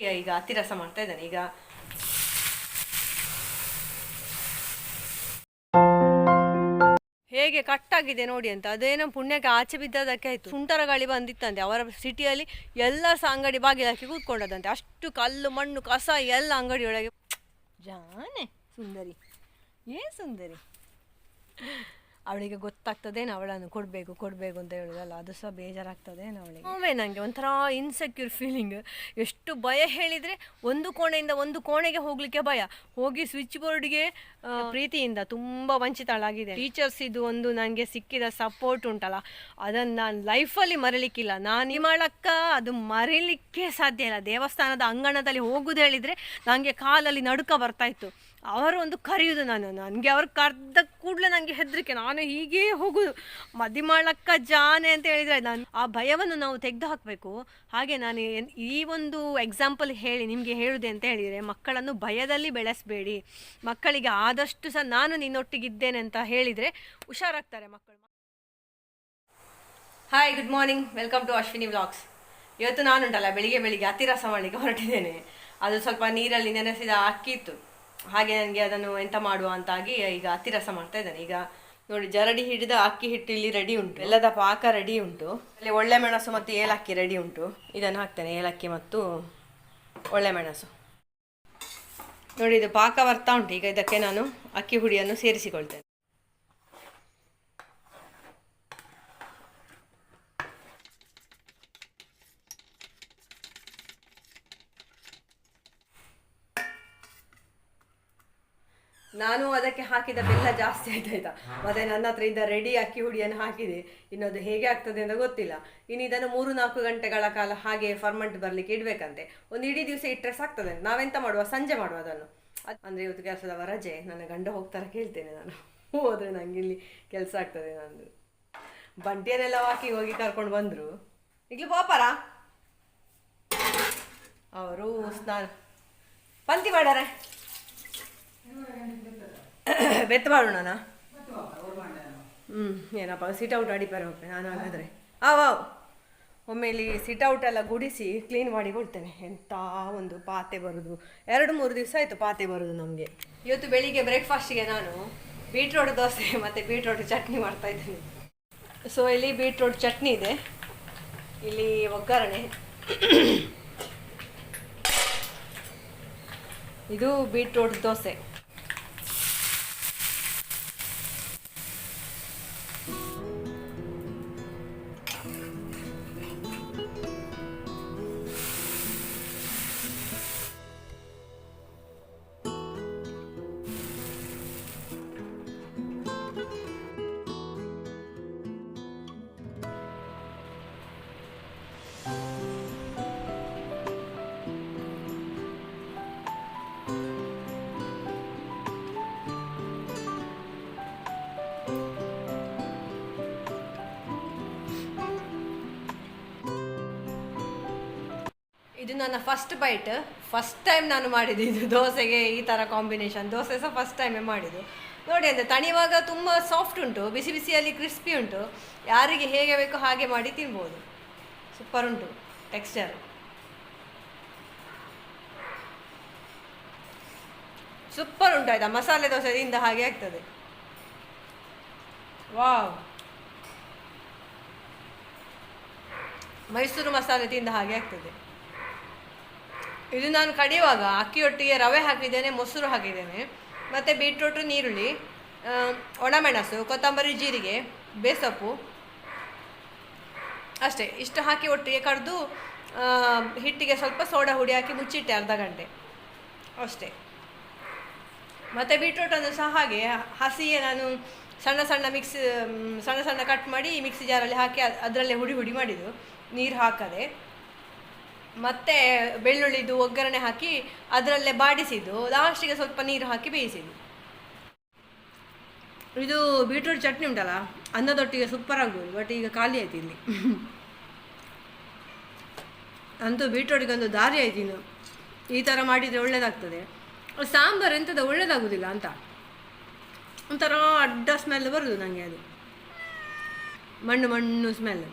ಈಗ ಅತಿರಸ ಮಾಡ್ತಾ ಇದ್ದಾನೆ, ಈಗ. ಹೇಗೆ ಕಟ್ಟಾಗಿದೆ ನೋಡಿ ಅಂತ, ಅದೇನೋ ಪುಣ್ಯಕ್ಕೆ ಆಚೆ ಬಿದ್ದದಕ್ಕೆ ಆಯ್ತು. ಸುಂಟರ ಗಾಳಿ ಬಂದಿತ್ತಂತೆ, ಅವರ ಸಿಟಿಯಲ್ಲಿ ಎಲ್ಲ ಸಹ ಅಂಗಡಿ ಬಾಗಿಲಾಕಿ ಕೂತ್ಕೊಂಡದಂತೆ. ಅಷ್ಟು ಕಲ್ಲು, ಮಣ್ಣು, ಕಸ, ಎಲ್ಲ ಅಂಗಡಿಯೊಳಗೆ ಜಾನೆ, ಸುಂದರಿ. ಏ ಸುಂದರಿ? ಅವಳಿಗೆ ಗೊತ್ತಾಗ್ತದೇನು ಅವಳನ್ನು ಕೊಡಬೇಕು ಕೊಡಬೇಕು ಅಂತ ಹೇಳುದಲ್ಲ, ಅದು ಸಹ ಬೇಜಾರಾಗ್ತದೇನು ಅವಳಿಗೆ? ಒಮ್ಮೆ ನನಗೆ ಒಂಥರ ಇನ್ಸೆಕ್ಯೂರ್ ಫೀಲಿಂಗ್ ಎಷ್ಟು ಭಯ ಹೇಳಿದರೆ ಒಂದು ಕೋಣೆಯಿಂದ ಒಂದು ಕೋಣೆಗೆ ಹೋಗಲಿಕ್ಕೆ ಭಯ. ಹೋಗಿ ಸ್ವಿಚ್ ಬೋರ್ಡ್ಗೆ ಪ್ರೀತಿಯಿಂದ ತುಂಬ ವಂಚಿತಳಾಗಿದೆ. ಟೀಚರ್ಸ್ ಇದು ಒಂದು ನನಗೆ ಸಿಕ್ಕಿದ ಸಪೋರ್ಟ್ ಉಂಟಲ್ಲ, ಅದನ್ನು ನಾನು ಲೈಫಲ್ಲಿ ಮರೀಲಿಕ್ಕಿಲ್ಲ. ನಾನು ಇಮಾಳಕ್ಕ ಅದು ಮರೀಲಿಕ್ಕೆ ಸಾಧ್ಯ ಇಲ್ಲ. ದೇವಸ್ಥಾನದ ಅಂಗಣದಲ್ಲಿ ಹೋಗುದು ಹೇಳಿದರೆ ನನಗೆ ಕಾಲಲ್ಲಿ ನಡುಕ ಬರ್ತಾ ಇತ್ತು. ಅವರು ಒಂದು ಕರೆಯೋದು ನಾನು, ನನಗೆ ಅವ್ರು ಕರೆದ ಕೂಡಲೇ ನನಗೆ ಹೆದರಿಕೆ. ನಾನು ಹೀಗೇ ಹೋಗುದು. ಮದಿಮಾಳಕ್ಕ ಜಾನೆ ಅಂತ ಹೇಳಿದರೆ ನಾನು ಆ ಭಯವನ್ನು ನಾವು ತೆಗೆದು ಹಾಕಬೇಕು ಹಾಗೆ ನಾನು ಈ ಒಂದು ಎಕ್ಸಾಂಪಲ್ ಹೇಳಿ, ನಿಮಗೆ ಹೇಳುದೆ ಅಂತ ಹೇಳಿದರೆ, ಮಕ್ಕಳನ್ನು ಭಯದಲ್ಲಿ ಬೆಳೆಸಬೇಡಿ. ಮಕ್ಕಳಿಗೆ ಆದಷ್ಟು ಸಹ ನಾನು ನಿನ್ನೊಟ್ಟಿಗಿದ್ದೇನೆ ಅಂತ ಹೇಳಿದರೆ ಹುಷಾರಾಗ್ತಾರೆ ಮಕ್ಕಳು. Hi good morning welcome to Ashwini vlogs ಇವತ್ತು ನಾನುಂಟಲ್ಲ, ಬೆಳಿಗ್ಗೆ ಬೆಳಿಗ್ಗೆ ಹತ್ತಿರ ರಸ ಮಾಡಲಿಕ್ಕೆ ಹೊರಟಿದ್ದೇನೆ. ಅದು ಸ್ವಲ್ಪ ನೀರಲ್ಲಿ ನೆನೆಸಿದ ಅಕ್ಕಿ ಹಾಗೆ ನನಗೆ ಅದನ್ನು ಎಂತ ಮಾಡುವ ಅಂತಾಗಿ ಈಗ ಅತಿರಸ ಮಾಡ್ತಾ ಇದ್ದೇನೆ. ಈಗ ನೋಡಿ, ಜರಡಿ ಹಿಡಿದ ಅಕ್ಕಿ ಹಿಟ್ಟು ಇಲ್ಲಿ ರೆಡಿ ಉಂಟು. ಎಲ್ಲದ ಪಾಕ ರೆಡಿ ಉಂಟು. ಅಲ್ಲಿ ಒಳ್ಳೆ ಮೆಣಸು ಮತ್ತು ಏಲಕ್ಕಿ ರೆಡಿ ಉಂಟು. ಇದನ್ನು ಹಾಕ್ತೇನೆ, ಏಲಕ್ಕಿ ಮತ್ತು ಒಳ್ಳೆ ಮೆಣಸು. ನೋಡಿ, ಇದು ಪಾಕ ಬರ್ತಾ ಉಂಟು. ಈಗ ಇದಕ್ಕೆ ನಾನು ಅಕ್ಕಿ ಹುಡಿಯನ್ನು ಸೇರಿಸಿಕೊಳ್ತೇನೆ. ನಾನು ಅದಕ್ಕೆ ಹಾಕಿದ ಬೆಲ್ಲ ಜಾಸ್ತಿ ಆಯ್ತು ಆಯ್ತಾ? ಮತ್ತೆ ನನ್ನ ಹತ್ರ ಇದ್ದ ರೆಡಿ ಅಕ್ಕಿ ಹುಡಿಯನ್ನು ಹಾಕಿದೆ. ಇನ್ನು ಅದು ಹೇಗೆ ಆಗ್ತದೆ ಅಂತ ಗೊತ್ತಿಲ್ಲ. ಇನ್ನು ಇದನ್ನು ಮೂರು ನಾಲ್ಕು ಗಂಟೆಗಳ ಕಾಲ ಹಾಗೆ ಫರ್ಮೆಂಟ್ ಬರ್ಲಿಕ್ಕೆ ಇಡ್ಬೇಕಂತೆ. ಒಂದು ಇಡೀ ದಿವಸ ಇಟ್ಟರೆ ಸಾಕ್ತದೆ. ನಾವೆಂತ ಮಾಡುವ? ಸಂಜೆ ಮಾಡುವ ಅದನ್ನು. ಅದ್- ಅಂದ್ರೆ ಇವತ್ತು ಕೆಲಸದವ ರಜೆ. ನನ್ನ ಗಂಡ ಹೋಗ್ತಾರೆ ಕೇಳ್ತೇನೆ ನಾನು. ಹೋದ್ರೆ ನಂಗೆ ಇಲ್ಲಿ ಕೆಲಸ ಆಗ್ತದೆ ನಂದು. ಬಂಟಿಯನ್ನೆಲ್ಲ ಹಾಕಿ ಹೋಗಿ ಕರ್ಕೊಂಡು ಬಂದ್ರು. ಈಗಲೂ ಪಾಪಾರ ಅವರು ಸ್ನಾನ. ಪಂತಿ ಮಾಡ್ಯಾರೆ. ಬೆತ್ತ ಮಾಡೋಣ ಹ್ಞೂ ಏನಪ್ಪ ಸಿಟ್ ಔಟ್ ಅಡಿಪಾರೆ ಹೋಗ್ತೆ ನಾನು ಹಾಗಾದರೆ. ಆವ್ ಒಮ್ಮೆ ಇಲ್ಲಿ ಸಿಟ್ ಔಟ್ ಎಲ್ಲ ಗುಡಿಸಿ ಕ್ಲೀನ್ ಮಾಡಿ ಕೊಡ್ತೇನೆ. ಎಂಥ ಒಂದು ಪಾತೆ ಬರೋದು. ಎರಡು ಮೂರು ದಿವಸ ಆಯಿತು ಪಾತೆ ಬರೋದು ನಮಗೆ. ಇವತ್ತು ಬೆಳಿಗ್ಗೆ ಬ್ರೇಕ್ಫಾಸ್ಟಿಗೆ ನಾನು ಬೀಟ್ರೋಟ್ ದೋಸೆ ಮತ್ತು ಬೀಟ್ರೋಟ್ ಚಟ್ನಿ ಮಾಡ್ತಾ ಇದ್ದೀನಿ. ಸೊ ಇಲ್ಲಿ ಬೀಟ್ರೋಟ್ ಚಟ್ನಿ ಇದೆ. ಇಲ್ಲಿ ಒಗ್ಗರಣೆ. ಇದು ಬೀಟ್ರೋಟ್ ದೋಸೆ. ನನ್ನ ಫಸ್ಟ್ ಬೈಟ್ ಫಸ್ಟ್ ಟೈಮ್ ನಾನು ಮಾಡಿದ್ದು ಇದು ದೋಸೆಗೆ ಈ ಥರ ಕಾಂಬಿನೇಷನ್ ದೋಸೆ ಸಹ ಫಸ್ಟ್ ಟೈಮೇ ಮಾಡಿದ್ದು. ನೋಡಿ ಅಂದರೆ ತಣಿವಾಗ ತುಂಬ ಸಾಫ್ಟ್ ಉಂಟು, ಬಿಸಿ ಬಿಸಿಯಲ್ಲಿ ಕ್ರಿಸ್ಪಿ ಉಂಟು. ಯಾರಿಗೆ ಹೇಗೆ ಬೇಕೋ ಹಾಗೆ ಮಾಡಿ ತಿನ್ಬೋದು. ಸೂಪರ್ ಉಂಟು ಟೆಕ್ಸ್ಚರ್ ಸೂಪರ್ ಉಂಟು ಆಯ್ತಾ ಮಸಾಲೆ ದೋಸೆದಿಂದ ಹಾಗೆ ಆಗ್ತದೆ. ವಾವ್ ಮೈಸೂರು ಮಸಾಲೆ ತಿಂದ ಹಾಗೆ ಆಗ್ತದೆ. ಇದು ನಾನು ಕಡಿಯುವಾಗ ಅಕ್ಕಿಯೊಟ್ಟಿಗೆ ರವೆ ಹಾಕಿದ್ದೇನೆ, ಮೊಸರು ಹಾಕಿದ್ದೇನೆ, ಮತ್ತು ಬೀಟ್ರೂಟು ನೀರುಳ್ಳಿ ಒಣಮೆಣಸು, ಕೊತ್ತಂಬರಿ, ಜೀರಿಗೆ, ಬೇಸೊಪ್ಪು. ಅಷ್ಟೇ, ಇಷ್ಟು ಹಾಕಿ ಒಟ್ಟಿಗೆ ಕಡಿದು ಹಿಟ್ಟಿಗೆ ಸ್ವಲ್ಪ ಸೋಡಾ ಹುಡಿ ಹಾಕಿ ಮುಚ್ಚಿಟ್ಟೆ ಅರ್ಧ ಗಂಟೆ. ಅಷ್ಟೇ. ಮತ್ತು ಬೀಟ್ರೂಟನ್ನು ಸಹ ಹಾಗೆ ಹಸಿಗೆ ನಾನು ಸಣ್ಣ ಸಣ್ಣ ಮಿಕ್ಸ್ ಸಣ್ಣ ಸಣ್ಣ ಕಟ್ ಮಾಡಿ ಮಿಕ್ಸಿ ಜಾರಲ್ಲಿ ಹಾಕಿ ಅದ್- ಅದರಲ್ಲೇ ಹುಡಿ ಹುಡಿ ಮಾಡಿದ್ದು. ನೀರು ಹಾಕದೆ. ಮತ್ತು ಬೆಳ್ಳುಳ್ಳಿದು ಒಗ್ಗರಣೆ ಹಾಕಿ ಅದರಲ್ಲೇ ಬಾಡಿಸಿದ್ದು. ಲಾಸ್ಟಿಗೆ ಸ್ವಲ್ಪ ನೀರು ಹಾಕಿ ಬೇಯಿಸಿದ್ದು. ಇದು ಬೀಟ್ರೂಟ್ ಚಟ್ನಿ ಉಂಟಲ್ಲ, ಅನ್ನದೊಟ್ಟಿಗೆ ಸೂಪರ್ ಆಗ್ಬೋದು ಬಟ್ ಈಗ ಖಾಲಿ ಆಯ್ತು ಇಲ್ಲಿ. ಅಂತೂ ಬೀಟ್ರೂಟಿಗೆ ಒಂದು ದಾರಿ ಆಯ್ತು ಇನ್ನು. ಈ ಥರ ಮಾಡಿದರೆ ಒಳ್ಳೆಯದಾಗ್ತದೆ ಸಾಂಬಾರು ಎಂಥದ್ದು ಒಳ್ಳೆಯದಾಗೋದಿಲ್ಲ ಅಂತ. ಒಂಥರ ಅಡ್ಡ ಸ್ಮೆಲ್ ಬರುದು ನನಗೆ ಅದು. ಮಣ್ಣು ಮಣ್ಣು ಸ್ಮೆಲ್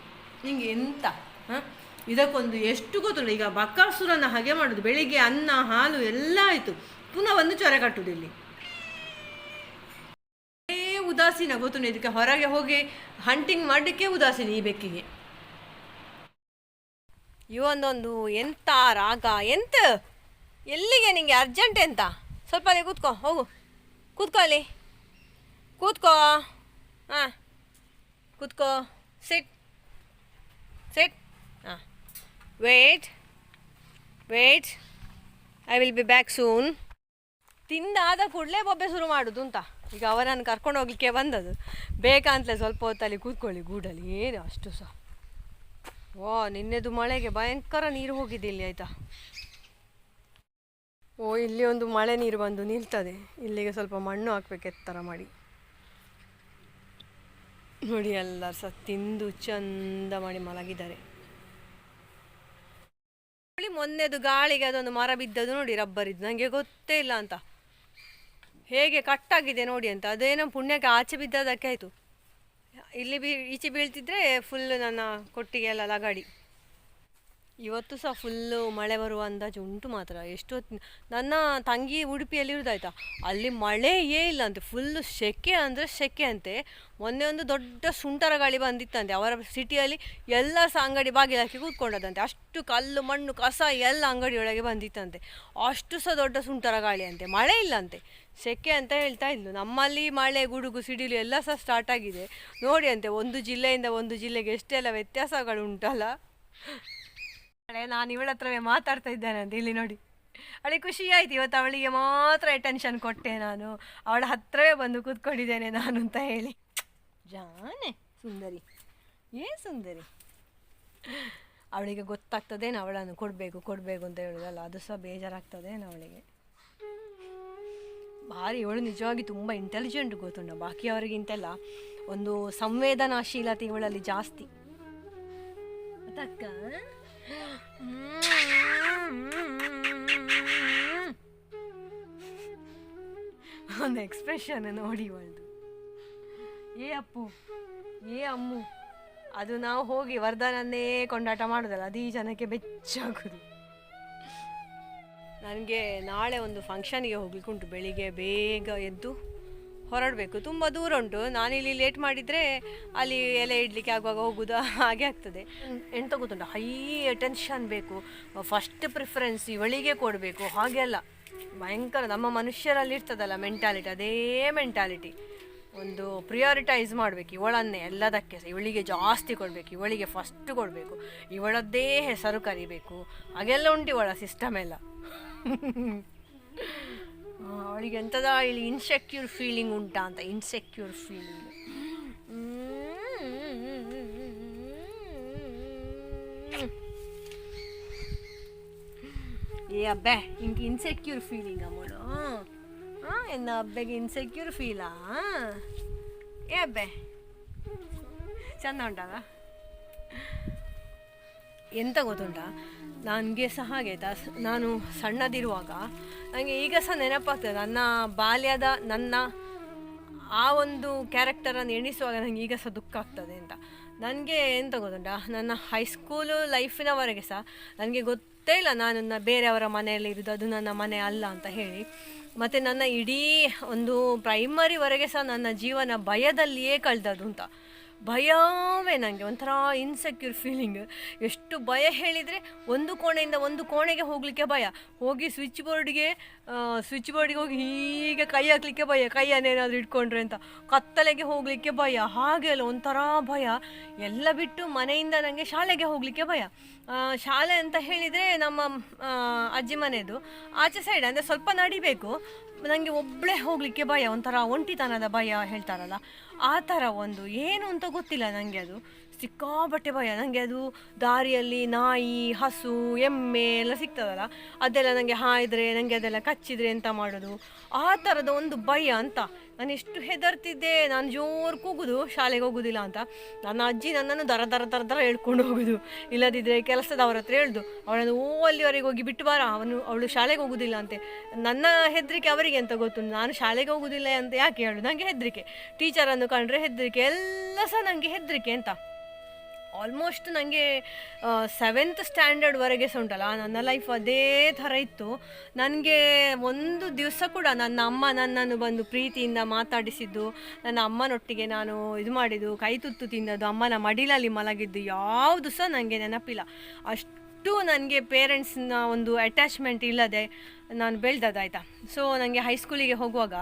ನಿಂಗೆ ಎಂತ, ಹಾಂ? ಇದಕ್ಕೊಂದು ಎಷ್ಟು ಗೊತ್ತಿಲ್ಲ ಈಗ ಬಕಾಸುರನ ಹಾಗೆ ಮಾಡೋದು. ಬೆಳಿಗ್ಗೆ ಅನ್ನ, ಹಾಲು ಎಲ್ಲ ಆಯಿತು. ಪುನಃ ಒಂದು ಚೊರೆ ಕಟ್ಟುದು ಇಲ್ಲಿ. ಉದಾಸೀನ ಗೊತ್ತು ಇದಕ್ಕೆ? ಹೊರಗೆ ಹೋಗಿ ಹಂಟಿಂಗ್ ಮಾಡಲಿಕ್ಕೆ ಉದಾಸೀನ ಈ ಬೆಕ್ಕಿಗೆ. ಇವೊಂದೊಂದು ಎಂತ ರಾಗ, ಎಂತ? ಎಲ್ಲಿಗೆ ನಿಂಗೆ ಅರ್ಜೆಂಟ್ ಎಂತ? ಸ್ವಲ್ಪ ಅಲ್ಲಿ ಕೂತ್ಕೋ, ಹೋಗು. ಕೂತ್ಕೋ ಅಲ್ಲಿ. ಕೂತ್ಕೋ. ಹಾಂ. ಕೂತ್ಕೋ. Sit sit wait wait I will be back soon ತಿಂದಾದ ಕೂಡಲೇ ಬೊಬ್ಬೆ ಶುರು ಮಾಡೋದು ಅಂತ. ಈಗ ಅವರನ್ನು ಕರ್ಕೊಂಡು ಹೋಗ್ಲಿಕ್ಕೆ ಬಂದದ್ದು. ಬೇಕಂತಲೇ ಸ್ವಲ್ಪ ಹೊತ್ತಲ್ಲಿ ಕೂತ್ಕೊಳ್ಳಿ ಗೂಡಲ್ಲಿ. ಏನು ಅಷ್ಟು ಸಹ ಓ, ನಿನ್ನೆದು ಮಳೆಗೆ ಭಯಂಕರ ನೀರು ಹೋಗಿದೆ ಇಲ್ಲಿ, ಆಯಿತಾ? ಓ, ಇಲ್ಲಿ ಒಂದು ಮಳೆ ನೀರು ಬಂದು ನಿಲ್ತದೆ. ಇಲ್ಲಿಗೆ ಸ್ವಲ್ಪ ಮಣ್ಣು ಹಾಕ್ಬೇಕು, ಎತ್ತರ ಮಾಡಿ. ನೋಡಿ ಎಲ್ಲರೂ ಸಹ ತಿಂದು ಚಂದ ಮಾಡಿ ಮಲಗಿದ್ದಾರೆ. ಮೊನ್ನೆದು ಗಾಳಿಗೆ ಅದೊಂದು ಮರ ಬಿದ್ದದು ನೋಡಿ ರಬ್ಬರ್ ಇದ್ದು. ನನಗೆ ಗೊತ್ತೇ ಇಲ್ಲ ಅಂತ. ಹೇಗೆ ಕಟ್ಟಾಗಿದೆ ನೋಡಿ ಅಂತ. ಅದೇನೋ ಪುಣ್ಯಕ್ಕೆ ಆಚೆ ಬಿದ್ದದಕ್ಕೆ ಆಯಿತು. ಇಲ್ಲಿ ಬಿ ಈಚೆ ಬೀಳ್ತಿದ್ರೆ ಫುಲ್ ನನ್ನ ಕೊಟ್ಟಿಗೆ ಎಲ್ಲ ಲಗಾಡಿ. ಇವತ್ತು ಸಹ ಫುಲ್ಲು ಮಳೆ ಬರುವ ಅಂದಾಜು ಉಂಟು ಮಾತ್ರ. ಎಷ್ಟೊತ್ತು ನನ್ನ ತಂಗಿ ಉಡುಪಿಯಲ್ಲಿ ಇರೋದಾಯ್ತಾ? ಅಲ್ಲಿ ಮಳೆಯೇ ಇಲ್ಲ ಅಂತೆ. ಫುಲ್ಲು ಸೆಕೆ ಅಂದರೆ ಸೆಕೆ ಅಂತೆ. ಮೊನ್ನೆ ಒಂದು ದೊಡ್ಡ ಸುಂಟರ ಗಾಳಿ ಬಂದಿತ್ತಂತೆ. ಅವರ ಸಿಟಿಯಲ್ಲಿ ಎಲ್ಲ ಸಹ ಅಂಗಡಿ ಬಾಗಿಲಾಕಿ ಕೂತ್ಕೊಂಡದಂತೆ. ಅಷ್ಟು ಕಲ್ಲು, ಮಣ್ಣು, ಕಸ ಎಲ್ಲ ಅಂಗಡಿಯೊಳಗೆ ಬಂದಿತ್ತಂತೆ. ಅಷ್ಟು ಸಹ ದೊಡ್ಡ ಸುಂಟರ ಗಾಳಿ ಅಂತೆ. ಮಳೆ ಇಲ್ಲಂತೆ ಸೆಕೆ ಅಂತ ಹೇಳ್ತಾ ಇದ್ಲು. ನಮ್ಮಲ್ಲಿ ಮಳೆ, ಗುಡುಗು, ಸಿಡಿಲು ಎಲ್ಲ ಸಹ ಸ್ಟಾರ್ಟ್ ಆಗಿದೆ. ನೋಡಿ ಅಂತೆ, ಒಂದು ಜಿಲ್ಲೆಯಿಂದ ಒಂದು ಜಿಲ್ಲೆಗೆ ಎಷ್ಟೆಲ್ಲ ವ್ಯತ್ಯಾಸಗಳು ಉಂಟಲ್ಲ. ನಾನು ಇವಳ ಹತ್ರವೇ ಮಾತಾಡ್ತಾ ಇದ್ದೇನೆ ಅಂತ. ಇಲ್ಲಿ ನೋಡಿ. ಅವಳಿಗೆ ಖುಷಿ ಆಯ್ತು ಇವತ್ತು ಅವಳಿಗೆ ಮಾತ್ರ ಅಟೆನ್ಷನ್ ಕೊಟ್ಟೆ ನಾನು. ಅವಳ ಹತ್ರವೇ ಬಂದು ಕೂತ್ಕೊಂಡಿದ್ದೇನೆ ನಾನು ಅಂತ ಹೇಳಿ. ಜಾನೆ, ಸುಂದರಿ. ಏ ಸುಂದರಿ? ಅವಳಿಗೆ ಗೊತ್ತಾಗ್ತದೇನು ಅವಳನ್ನು ಕೊಡಬೇಕು ಕೊಡಬೇಕು ಅಂತ ಹೇಳೋದಲ್ಲ, ಅದು ಸಹ ಬೇಜಾರಾಗ್ತದೇನು ಅವಳಿಗೆ? ಭಾರಿ, ಇವಳು ನಿಜವಾಗಿ ತುಂಬ ಇಂಟೆಲಿಜೆಂಟ್ ಗೊತ್ತುಂಟ. ಬಾಕಿಯವರಿಗಿಂತೆಲ್ಲ ಒಂದು ಸಂವೇದನಾಶೀಲತೆ ಇವಳಲ್ಲಿ ಜಾಸ್ತಿ. ಅದಕ್ಕ ಒಂದು ಎಕ್ಸ್ಪ್ರೆಷನ್ ನೋಡಿ ಒಂದು ಏ ಅಪ್ಪು, ಏ ಅಮ್ಮು, ಅದು ನಾವು ಹೋಗಿ ವರ್ಧನನ್ನೇ ಕೊಂಡಾಟ ಮಾಡೋದಲ್ಲ, ಅದು ಜನಕ್ಕೆ ಬೆಚ್ಚಾಗೋದು. ನನಗೆ ನಾಳೆ ಒಂದು ಫಂಕ್ಷನಿಗೆ ಹೋಗ್ಲಿಕ್ಕೆ ಉಂಟು ಬೆಳಿಗ್ಗೆ ಬೇಗ ಎದ್ದು. ಹೊರಡಬೇಕು. ತುಂಬ ದೂರ ಉಂಟು. ನಾನಿಲ್ಲಿ ಲೇಟ್ ಮಾಡಿದರೆ ಅಲ್ಲಿ ಎಲೆ ಇಡ್ಲಿಕ್ಕೆ ಆಗುವಾಗ ಹೋಗೋದು ಹಾಗೆ ಆಗ್ತದೆ. ಎಂತ ಗೊತ್ತುಂಟು? ಹೈ ಅಟೆನ್ಷನ್ ಬೇಕು. ಫಸ್ಟ್ ಪ್ರಿಫರೆನ್ಸ್ ಇವಳಿಗೆ ಕೊಡಬೇಕು. ಹಾಗೆ ಅಲ್ಲ. ಭಯಂಕರ, ನಮ್ಮ ಮನುಷ್ಯರಲ್ಲಿ ಇರ್ತದಲ್ಲ ಮೆಂಟಾಲಿಟಿ ಅದೇ ಮೆಂಟಾಲಿಟಿ ಒಂದು ಪ್ರಿಯಾರಿಟೈಸ್ ಮಾಡಬೇಕು. ಇವಳನ್ನೇ, ಎಲ್ಲದಕ್ಕೆ. ಸಹ ಇವಳಿಗೆ ಜಾಸ್ತಿ ಕೊಡಬೇಕು. ಇವಳಿಗೆ ಫಸ್ಟ್ ಕೊಡಬೇಕು. ಇವಳದ್ದೇ ಹೆಸರು ಕರಿಬೇಕು. ಹಾಗೆಲ್ಲ ಉಂಟು ಇವಳ ಸಿಸ್ಟಮ್ ಎಲ್ಲ. ಅವಳಿಗೆ ಎಂಥದ ಇಲ್ಲಿ ಇನ್ಸೆಕ್ಯೂರ್ ಫೀಲಿಂಗ್ ಉಂಟಾ ಅಂತ ಇನ್ಸೆಕ್ಯೂರ್ ಫೀಲಿಂಗ್ ಏ ಅಬ್ಬೆ ಹಿಂಗೆ ಇನ್ಸೆಕ್ಯೂರ್ ಫೀಲಿಂಗ್ ಅಮ್ಮಳು ಹಾಂ ಎನ್ನ ಅಬ್ಬೆಗೆ ಇನ್ಸೆಕ್ಯೂರ್ ಫೀಲಾ ಏ ಅಬ್ಬೆ, ಚಂದ ಉಂಟಲ್ಲ? ಎಂತ ಗೊತ್ತುಂಟಾ? ನನಗೆ ಸಹ ಹಾಗೆ ಆಯ್ತಾ. ನಾನು ಸಣ್ಣದಿರುವಾಗ ನನಗೆ ಈಗ ಸಹ ನೆನಪಾಗ್ತದೆ, ನನ್ನ ಬಾಲ್ಯದ ನನ್ನ ಆ ಒಂದು ಕ್ಯಾರೆಕ್ಟರನ್ನು ಎಣಿಸುವಾಗ ನನಗೆ ಈಗ ಸಹ ದುಃಖ ಆಗ್ತದೆ ಅಂತ. ನನಗೆ ಎಂತ ಗೊತ್ತುಂಟಾ? ನನ್ನ ಹೈಸ್ಕೂಲು ಲೈಫಿನವರೆಗೆ ಸಹ ನನಗೆ ಗೊತ್ತೇ ಇಲ್ಲ ನಾನು ನನ್ನ ಬೇರೆಯವರ ಮನೆಯಲ್ಲಿ ಇರೋದು ಅದು ನನ್ನ ಮನೆ ಅಲ್ಲ ಅಂತ ಹೇಳಿ. ಮತ್ತು ನನ್ನ ಇಡೀ ಒಂದು ಪ್ರೈಮರಿವರೆಗೆ ಸಹ ನನ್ನ ಜೀವನ ಭಯದಲ್ಲಿಯೇ ಕಳೆದದು ಅಂತ. ಭಯವೇ ನನಗೆ ಒಂಥರ ಇನ್ಸೆಕ್ಯೂರ್ ಫೀಲಿಂಗ್ ಎಷ್ಟು ಭಯ ಹೇಳಿದರೆ ಒಂದು ಕೋಣೆಯಿಂದ ಒಂದು ಕೋಣೆಗೆ ಹೋಗಲಿಕ್ಕೆ ಭಯ. ಹೋಗಿ ಸ್ವಿಚ್ ಬೋರ್ಡ್ಗೆ ಸ್ವಿಚ್ ಬೋರ್ಡ್ಗೆ ಹೋಗಿ ಹೀಗೆ ಕೈ ಹಾಕ್ಲಿಕ್ಕೆ ಭಯ. ಕೈಯನ್ನೇನಾದರೂ ಇಟ್ಕೊಂಡ್ರೆ ಅಂತ. ಕತ್ತಲೆಗೆ ಹೋಗಲಿಕ್ಕೆ ಭಯ. ಹಾಗೆ ಅಲ್ಲ ಒಂಥರ ಭಯ. ಎಲ್ಲ ಬಿಟ್ಟು ಮನೆಯಿಂದ ನನಗೆ ಶಾಲೆಗೆ ಹೋಗಲಿಕ್ಕೆ ಭಯ. ಶಾಲೆ ಅಂತ ಹೇಳಿದರೆ ನಮ್ಮ ಅಜ್ಜಿ ಮನೆಯದು ಆಚೆ ಸೈಡ್ ಅಂದರೆ ಸ್ವಲ್ಪ ನಡಿಬೇಕು. ನನಗೆ ಒಬ್ಬಳೇ ಹೋಗಲಿಕ್ಕೆ ಭಯ, ಒಂಥರ ಒಂಟಿತನದ ಭಯ ಹೇಳ್ತಾರಲ್ಲ. ಆ ಥರ ಒಂದು ಏನು ಅಂತ ಗೊತ್ತಿಲ್ಲ ನನಗೆ ಅದು. ಸಿಕ್ಕಾಬಟ್ಟೆ ಭಯ. ನನಗೆ ಅದು ದಾರಿಯಲ್ಲಿ ನಾಯಿ, ಹಸು, ಎಮ್ಮೆ ಎಲ್ಲ ಸಿಗ್ತದಲ್ಲ. ಅದೆಲ್ಲ ನನಗೆ ಹಾಯಿದ್ರೆ ನನಗೆ ಅದೆಲ್ಲ ಕಚ್ಚಿದ್ರೆ ಎಂತ ಮಾಡೋದು? ಆ ಥರದ ಒಂದು ಭಯ ಅಂತ. ನಾನು ಎಷ್ಟು ಹೆದರ್ತಿದ್ದೆ, ನಾನು ಜೋರು ಕೂಗುದು, ಶಾಲೆಗೆ ಹೋಗೋದಿಲ್ಲ ಅಂತ. ನನ್ನ ಅಜ್ಜಿ ನನ್ನನ್ನು ದರ ದರ ದರ ದರ ಹೇಳ್ಕೊಂಡು ಹೋಗುದು. ಇಲ್ಲದಿದ್ದರೆ ಕೆಲಸದವ್ರ ಹತ್ರ ಹೇಳ್ದು. ಅವಳನ್ನು ಓ ಅಲ್ಲಿವರೆಗೆ ಹೋಗಿ ಬಿಟ್ಟು ಬಾರ, ಅವನು, ಅವಳು ಶಾಲೆಗೆ ಹೋಗೋದಿಲ್ಲ ಅಂತೆ. ನನ್ನ ಹೆದರಿಕೆ ಅವರಿಗೆ ಅಂತ ಗೊತ್ತು. ನಾನು ಶಾಲೆಗೆ ಹೋಗೋದಿಲ್ಲ ಅಂತ ಯಾಕೆ ಹೇಳು? ನನಗೆ ಹೆದರಿಕೆ. ಟೀಚರನ್ನು ಕಂಡ್ರೆ ಹೆದರಿಕೆ. ಎಲ್ಲ ಸಹ ನನಗೆ ಹೆದರಿಕೆ ಅಂತ. ಆಲ್ಮೋಸ್ಟ್ ನನಗೆ ಸೆವೆಂತ್ ಸ್ಟ್ಯಾಂಡರ್ಡ್ವರೆಗೆ ಸಹ ಉಂಟಲ್ಲ, ನನ್ನ ಲೈಫ್ ಅದೇ ಥರ ಇತ್ತು. ನನಗೆ ಒಂದು ದಿವಸ ಕೂಡ ನನ್ನ ಅಮ್ಮ ನನ್ನನ್ನು ಬಂದು ಪ್ರೀತಿಯಿಂದ ಮಾತಾಡಿಸಿದ್ದು, ನನ್ನ ಅಮ್ಮನೊಟ್ಟಿಗೆ ನಾನು ಇದು ಮಾಡಿದ್ದು, ಕೈ ತುತ್ತು ತಿಂದದ್ದು, ಅಮ್ಮನ ಮಡಿಲಲ್ಲಿ ಮಲಗಿದ್ದು, ಯಾವುದು ಸಹ ನನಗೆ ನೆನಪಿಲ್ಲ. ಅಷ್ಟು ನನಗೆ ಪೇರೆಂಟ್ಸ್ನ ಒಂದು ಅಟ್ಯಾಚ್ಮೆಂಟ್ ಇಲ್ಲದೆ ನಾನು ಬೆಳ್ದದಾಯ್ತಾ ಸೊ ನನಗೆ ಹೈಸ್ಕೂಲಿಗೆ ಹೋಗುವಾಗ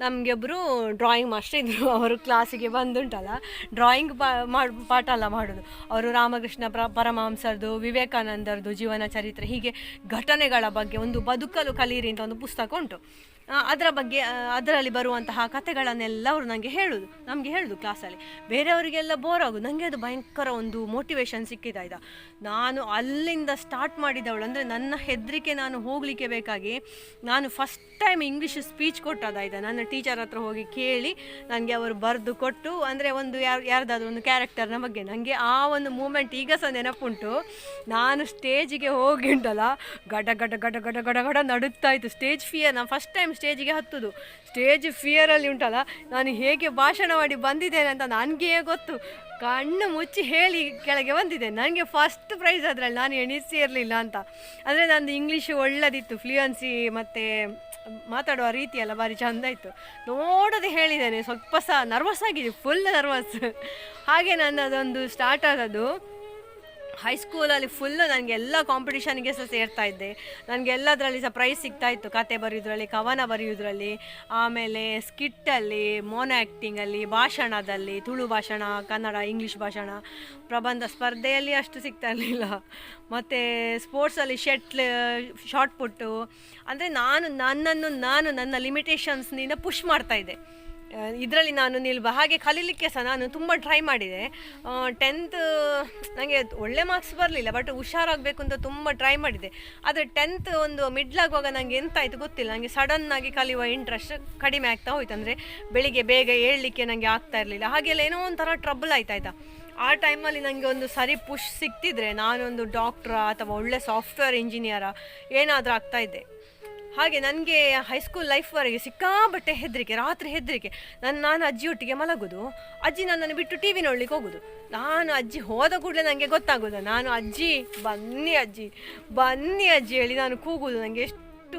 ನಮಗೆ ಒಬ್ಬರು ಡ್ರಾಯಿಂಗ್ ಮಾಸ್ಟರ್ ಇದ್ದರು ಅವರು ಕ್ಲಾಸಿಗೆ ಬಂದುಂಟಲ್ಲ. ಡ್ರಾಯಿಂಗ್ ಪಾ, ಮಾಡಿ, ಪಾಠ ಎಲ್ಲ ಮಾಡೋದು. ಅವರು ರಾಮಕೃಷ್ಣ ಪ್ರ, ಪರಮಹಂಸರದು, ವಿವೇಕಾನಂದರದು ಜೀವನ ಚರಿತ್ರೆ, ಹೀಗೆ ಘಟನೆಗಳ ಬಗ್ಗೆ ಒಂದು ಬದುಕಲು ಕಲೀರಿ ಅಂತ ಒಂದು ಪುಸ್ತಕ ಉಂಟು. ಅದರ ಬಗ್ಗೆ ಅದರಲ್ಲಿ ಬರುವಂತಹ ಕಥೆಗಳನ್ನೆಲ್ಲ ಅವರು ನನಗೆ ಹೇಳೋದು, ನಮಗೆ ಹೇಳೋದು ಕ್ಲಾಸಲ್ಲಿ. ಬೇರೆಯವರಿಗೆಲ್ಲ ಬೋರ್ ಆಗೋದು ನನಗೆ ಅದು ಭಯಂಕರ ಒಂದು ಮೋಟಿವೇಶನ್ ಸಿಕ್ಕಿದಾಯ್ತಾ ನಾನು ಅಲ್ಲಿಂದ ಸ್ಟಾರ್ಟ್ ಮಾಡಿದವಳು ಅಂದರೆ ನನ್ನ ಹೆದರಿಕೆ ನಾನು ಹೋಗಲಿಕ್ಕೆ ಬೇಕಾಗಿ ನಾನು ಫಸ್ಟ್ ಟೈಮ್ ಇಂಗ್ಲೀಷ್ ಸ್ಪೀಚ್ ಕೊಟ್ಟದಾಯ್ತಾ ನನ್ನ ಟೀಚರ್ ಹತ್ರ ಹೋಗಿ ಕೇಳಿ ನನಗೆ ಅವರು ಬರೆದು ಕೊಟ್ಟು, ಅಂದರೆ ಒಂದು ಯಾರು, ಯಾರ್ದಾದ್ರೂ ಒಂದು ಕ್ಯಾರೆಕ್ಟರ್ನ ಬಗ್ಗೆ ನನಗೆ ಆ ಒಂದು ಮೂಮೆಂಟ್ ಈಗ ಸಹ ನೆನಪುಂಟು. ನಾನು ಸ್ಟೇಜಿಗೆ ಹೋಗಿ ಉಂಟಲ್ಲ ಗಡ ಗಡ ಗಡ ಗಡ ಗಡ ಗಡ ನಡುತ್ತಾ ಇತ್ತು ಸ್ಟೇಜ್ ಫಿಯರ್ ನಾನು ಫಸ್ಟ್ ಟೈಮ್ ಸ್ಟೇಜಿಗೆ ಹತ್ತುದು. ಸ್ಟೇಜ್ ಫಿಯರಲ್ಲಿ ಉಂಟಲ್ಲ, ನಾನು ಹೇಗೆ ಭಾಷಣ ಮಾಡಿ ಬಂದಿದ್ದೇನೆ ಅಂತ ನನಗೇ ಗೊತ್ತು. ಕಣ್ಣು ಮುಚ್ಚಿ ಹೇಳಿ ಕೆಳಗೆ ಬಂದಿದೆ ನನಗೆ ಫಸ್ಟ್ ಪ್ರೈಸ್ ಅದರಲ್ಲಿ ನಾನು ಎಣಿಸಿ ಇರಲಿಲ್ಲ ಅಂತ. ಅಂದರೆ ನಂದು ಇಂಗ್ಲೀಷು ಒಳ್ಳೆದಿತ್ತು ಫ್ಲೂಯನ್ಸಿ ಮತ್ತು ಮಾತಾಡುವ ರೀತಿ ಎಲ್ಲ ಭಾರಿ ಚಂದ ಇತ್ತು. ನೋಡದೆ ಹೇಳಿದ್ದೇನೆ, ಸ್ವಲ್ಪ ಸಹ ನರ್ವಸ್ ಆಗಿದೆ ಫುಲ್ ನರ್ವಸ್ ಹಾಗೆ ನನ್ನದೊಂದು ಸ್ಟಾರ್ಟ್ ಆಗೋದು ಹೈಸ್ಕೂಲಲ್ಲಿ ಫುಲ್ಲು ನನಗೆ ಎಲ್ಲ ಕಾಂಪಿಟಿಷನ್ಗೆ ಸಹ ಸೇರ್ತಾ ಇದ್ದೆ. ನನಗೆ ಎಲ್ಲದರಲ್ಲಿ ಸಹ ಪ್ರೈಸ್ ಸಿಗ್ತಾ ಇತ್ತು. ಕತೆ ಬರೆಯೋದ್ರಲ್ಲಿ, ಕವನ ಬರೆಯೋದ್ರಲ್ಲಿ, ಆಮೇಲೆ ಸ್ಕಿಟ್ಟಲ್ಲಿ ಮೋನ ಆ್ಯಕ್ಟಿಂಗಲ್ಲಿ ಭಾಷಣದಲ್ಲಿ, ತುಳು ಭಾಷಣ, ಕನ್ನಡ ಇಂಗ್ಲೀಷ್ ಭಾಷಣ, ಪ್ರಬಂಧ ಸ್ಪರ್ಧೆಯಲ್ಲಿ ಅಷ್ಟು ಸಿಗ್ತಾ ಇರಲಿಲ್ಲ. ಮತ್ತು ಸ್ಪೋರ್ಟ್ಸಲ್ಲಿ ಶಟ್ಲ್ ಶಾರ್ಟ್ ಪುಟ್ಟು ಅಂದರೆ ನಾನು, ನನ್ನನ್ನು, ನಾನು ನನ್ನ ಲಿಮಿಟೇಷನ್ಸ್ನಿಂದ ಪುಷ್ ಮಾಡ್ತಾ ಇದ್ದೆ. ಇದರಲ್ಲಿ ನಾನು ನಿಲ್ಬ. ಹಾಗೆ ಕಲೀಲಿಕ್ಕೆ ಸಹ ನಾನು ತುಂಬ ಟ್ರೈ ಮಾಡಿದೆ. ಟೆಂತ್ ನನಗೆ ಒಳ್ಳೆ ಮಾರ್ಕ್ಸ್ ಬರಲಿಲ್ಲ ಬಟ್ ಹುಷಾರಾಗಬೇಕು ಅಂತ ತುಂಬ ಟ್ರೈ ಮಾಡಿದೆ. ಆದರೆ ಟೆಂತ್ ಒಂದು ಮಿಡ್ಲಾಗುವಾಗ ನನಗೆ ಎಂತಾಯಿತು ಗೊತ್ತಿಲ್ಲ. ನನಗೆ ಸಡನ್ನಾಗಿ ಕಲಿಯುವ ಇಂಟ್ರೆಸ್ಟ್ ಕಡಿಮೆ ಆಗ್ತಾ ಹೋಯ್ತು. ಅಂದರೆ ಬೆಳಿಗ್ಗೆ ಬೇಗ ಏಳಲಿಕ್ಕೆ ನನಗೆ ಆಗ್ತಾ ಇರಲಿಲ್ಲ. ಹಾಗೆಲ್ಲ ಏನೋ ಒಂಥರ ಟ್ರಬಲ್ ಆಯ್ತಾಯ್ತಾ ಆ ಟೈಮಲ್ಲಿ ನನಗೆ ಒಂದು ಸರಿ ಪುಷ್ ಸಿಕ್ತಿದ್ರೆ ನಾನೊಂದು ಡಾಕ್ಟ್ರ ಅಥವಾ ಒಳ್ಳೆ ಸಾಫ್ಟ್ವೇರ್ ಇಂಜಿನಿಯರಾ ಏನಾದರೂ ಆಗ್ತಾ ಇದ್ದೆ. ಹಾಗೆ ನನಗೆ ಹೈಸ್ಕೂಲ್ ಲೈಫ್ವರೆಗೆ ಸಿಕ್ಕಾಬಟ್ಟೆ ಹೆದರಿಕೆ, ರಾತ್ರಿ ಹೆದರಿಕೆ. ನಾನು ನಾನು ಅಜ್ಜಿಯೊಟ್ಟಿಗೆ ಮಲಗೋದು, ಅಜ್ಜಿ ನನ್ನನ್ನು ಬಿಟ್ಟು ಟಿ ವಿ ನೋಡ್ಲಿಕ್ಕೆ ಹೋಗೋದು. ನಾನು ಅಜ್ಜಿ ಹೋದ ಕೂಡಲೇ ನನಗೆ ಗೊತ್ತಾಗೋದು, ನಾನು ಅಜ್ಜಿ, ಬನ್ನಿ ಅಜ್ಜಿ ಬನ್ನಿ ಅಜ್ಜಿ ಹೇಳಿ ನಾನು ಕೂಗೋದು ನನಗೆ ಎಷ್ಟು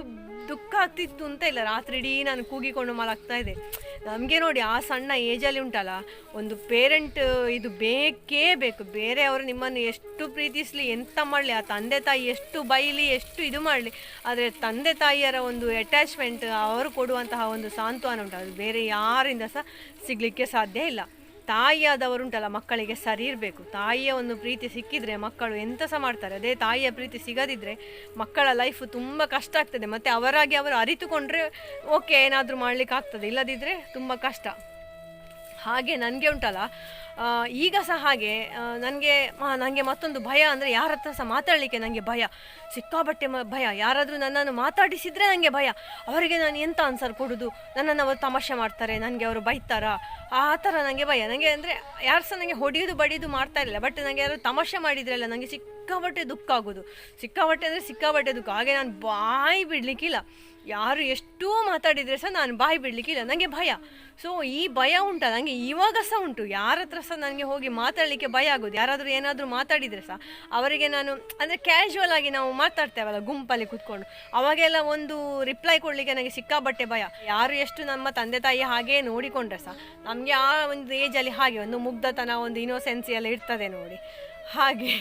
ದುಃಖ ಆಗ್ತಿತ್ತು ಅಂತ ಇಲ್ಲ. ರಾತ್ರಿ ಇಡೀ ನಾನು ಕೂಗಿಕೊಂಡು ಮಲಗ್ತಾ ಇದೆ ನಮಗೆ ನೋಡಿ ಆ ಸಣ್ಣ ಏಜಲ್ಲಿ ಉಂಟಲ್ಲ, ಒಂದು ಪೇರೆಂಟ್ ಇದು ಬೇಕೇ ಬೇಕು. ಬೇರೆಯವರು ನಿಮ್ಮನ್ನು ಎಷ್ಟು ಪ್ರೀತಿಸಲಿ, ಎಂತ ಮಾಡಲಿ, ಆ ತಂದೆ ತಾಯಿ ಎಷ್ಟು ಬೈಲಿ, ಎಷ್ಟು ಇದು ಮಾಡಲಿ. ಆದರೆ ತಂದೆ ತಾಯಿಯರ ಒಂದು ಅಟ್ಯಾಚ್ಮೆಂಟ್ ಅವರು ಕೊಡುವಂತಹ ಒಂದು ಸಾಂತ್ವನ ಉಂಟು. ಅದು ಬೇರೆ ಯಾರಿಂದ ಸಹ ಸಿಗಲಿಕ್ಕೆ ಸಾಧ್ಯ ಇಲ್ಲ. ತಾಯಿಯಾದವರುಂಟಲ್ಲ ಮಕ್ಕಳಿಗೆ ಸರಿ ಇರಬೇಕು ತಾಯಿಯ ಒಂದು ಪ್ರೀತಿ ಸಿಕ್ಕಿದ್ರೆ ಮಕ್ಕಳು ಎಂತ ಸಹ ಮಾಡ್ತಾರೆ. ಅದೇ ತಾಯಿಯ ಪ್ರೀತಿ ಸಿಗದಿದ್ದರೆ ಮಕ್ಕಳ ಲೈಫ್ ತುಂಬ ಕಷ್ಟ ಆಗ್ತದೆ. ಮತ್ತು ಅವರಾಗಿ ಅವರು ಅರಿತುಕೊಂಡ್ರೆ ಓಕೆ ಏನಾದರೂ ಮಾಡ್ಲಿಕ್ಕೆ ಆಗ್ತದೆ ಇಲ್ಲದಿದ್ದರೆ ತುಂಬ ಕಷ್ಟ. ಹಾಗೆ ನನಗೆ ಉಂಟಲ್ಲ ಈಗ ಸಹ ಹಾಗೆ ನನಗೆ ನನಗೆ ಮತ್ತೊಂದು ಭಯ ಅಂದರೆ ಯಾರ ಹತ್ರ ಸಹ ಮಾತಾಡಲಿಕ್ಕೆ ನನಗೆ ಭಯ. ಸಿಕ್ಕಾಬಟ್ಟೆ ಭಯ. ಯಾರಾದರೂ ನನ್ನನ್ನು ಮಾತಾಡಿಸಿದರೆ ನನಗೆ ಭಯ. ಅವರಿಗೆ ನಾನು ಎಂಥ ಆನ್ಸರ್ ಕೊಡೋದು? ನನ್ನನ್ನು ಅವರು ತಮಾಷೆ ಮಾಡ್ತಾರೆ, ನನಗೆ ಅವರು ಬೈತಾರಾ? ಆ ಥರ ನನಗೆ ಭಯ. ನನಗೆ ಅಂದರೆ ಯಾರು ಸಹ ನನಗೆ ಹೊಡೆಯೋದು, ಬಡಿಯೋದು ಮಾಡ್ತಾ ಇರಲಿಲ್ಲ. ಬಟ್ ನನಗೆ ಯಾರು ತಮಾಷೆ ಮಾಡಿದ್ರಲ್ಲ ನನಗೆ ಸಿಕ್ಕಾಬಟ್ಟೆ ದುಃಖ ಆಗೋದು. ಸಿಕ್ಕಾಬಟ್ಟೆ ಅಂದರೆ ಸಿಕ್ಕಾಬಟ್ಟೆ ದುಃಖ. ಹಾಗೆ ನಾನು ಬಾಯಿ ಬಿಡಲಿಕ್ಕಿಲ್ಲ. ಯಾರು ಎಷ್ಟು ಮಾತಾಡಿದರೆ ಸಹ ನಾನು ಬಾಯಿ ಬಿಡಲಿಕ್ಕಿಲ್ಲ ನನಗೆ ಭಯ. ಸೊ ಈ ಭಯ ಉಂಟ? ನನಗೆ ಇವಾಗ ಸಹ ಉಂಟು. ಯಾರ ಹತ್ರ ಸಹ ನನಗೆ ಹೋಗಿ ಮಾತಾಡಲಿಕ್ಕೆ ಭಯ ಆಗೋದು? ಯಾರಾದರೂ ಏನಾದರೂ ಮಾತಾಡಿದರೆ ಸಹ ಅವರಿಗೆ ನಾನು, ಅಂದರೆ ಕ್ಯಾಶುವಲ್ ಆಗಿ ನಾವು ಮಾತಾಡ್ತೇವಲ್ಲ, ಗುಂಪಲ್ಲಿ ಕೂತ್ಕೊಂಡು. ಅವಾಗೆಲ್ಲ ಒಂದು ರಿಪ್ಲೈ ಕೊಡಲಿಕ್ಕೆ ನನಗೆ ಸಿಕ್ಕಾಬಟ್ಟೆ ಭಯ. ಯಾರು ಎಷ್ಟು ನಮ್ಮ ತಂದೆ ತಾಯಿ ಹಾಗೇ ನೋಡಿಕೊಂಡ್ರೆ ಸಹ ನಮಗೆ ಆ ಒಂದು ಏಜಲ್ಲಿ ಹಾಗೆ ಒಂದು ಮುಗ್ಧತನ, ಒಂದು ಇನ್ನೋಸೆನ್ಸಿ ಎಲ್ಲ ಇರ್ತದೆ ನೋಡಿ. ಹಾಗೆ.